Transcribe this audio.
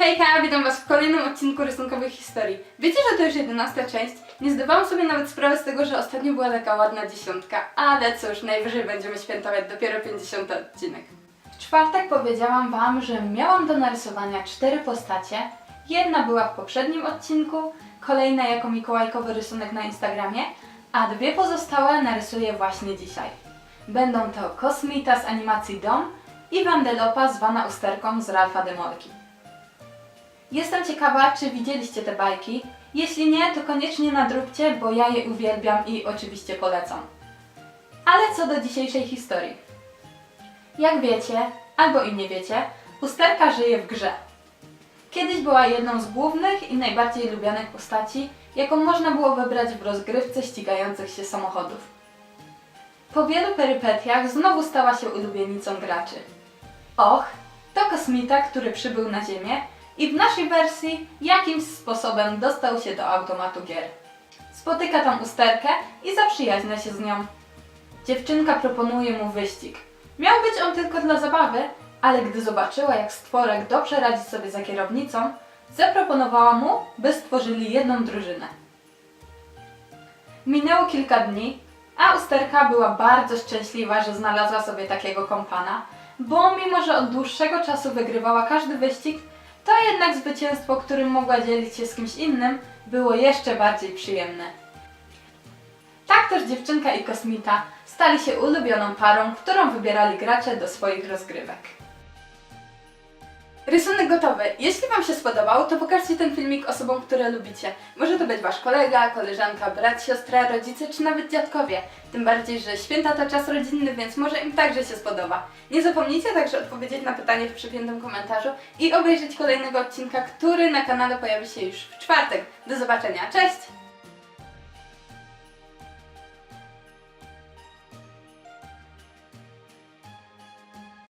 Hejka, witam was w kolejnym odcinku rysunkowych historii. Wiecie, że to już 11 część? Nie zdawałam sobie nawet sprawy z tego, że ostatnio była taka ładna dziesiątka, ale cóż, najwyżej będziemy świętować dopiero 50 odcinek. W czwartek powiedziałam wam, że miałam do narysowania cztery postacie. Jedna była w poprzednim odcinku, kolejna jako mikołajkowy rysunek na Instagramie, a dwie pozostałe narysuję właśnie dzisiaj. Będą to Kosmita z animacji Dom i Wandelopa zwana usterką z Ralfa Demolki. Jestem ciekawa, czy widzieliście te bajki. Jeśli nie, to koniecznie nadróbcie, bo ja je uwielbiam i oczywiście polecam. Ale co do dzisiejszej historii. Jak wiecie, albo i nie wiecie, usterka żyje w grze. Kiedyś była jedną z głównych i najbardziej lubianych postaci, jaką można było wybrać w rozgrywce ścigających się samochodów. Po wielu perypetiach znowu stała się ulubienicą graczy. Och, to kosmita, który przybył na Ziemię i w naszej wersji jakimś sposobem dostał się do automatu gier. Spotyka tam usterkę i zaprzyjaźnia się z nią. Dziewczynka proponuje mu wyścig. Miał być on tylko dla zabawy, ale gdy zobaczyła, jak stworek dobrze radzi sobie za kierownicą, zaproponowała mu, by stworzyli jedną drużynę. Minęło kilka dni, a usterka była bardzo szczęśliwa, że znalazła sobie takiego kompana, bo mimo, że od dłuższego czasu wygrywała każdy wyścig, to jednak zwycięstwo, którym mogła dzielić się z kimś innym, było jeszcze bardziej przyjemne. Tak też dziewczynka i kosmita stali się ulubioną parą, którą wybierali gracze do swoich rozgrywek. Rysunek gotowy. Jeśli Wam się spodobał, to pokażcie ten filmik osobom, które lubicie. Może to być Wasz kolega, koleżanka, brat, siostra, rodzice czy nawet dziadkowie. Tym bardziej, że święta to czas rodzinny, więc może im także się spodoba. Nie zapomnijcie także odpowiedzieć na pytanie w przypiętym komentarzu i obejrzeć kolejnego odcinka, który na kanale pojawi się już w czwartek. Do zobaczenia, cześć!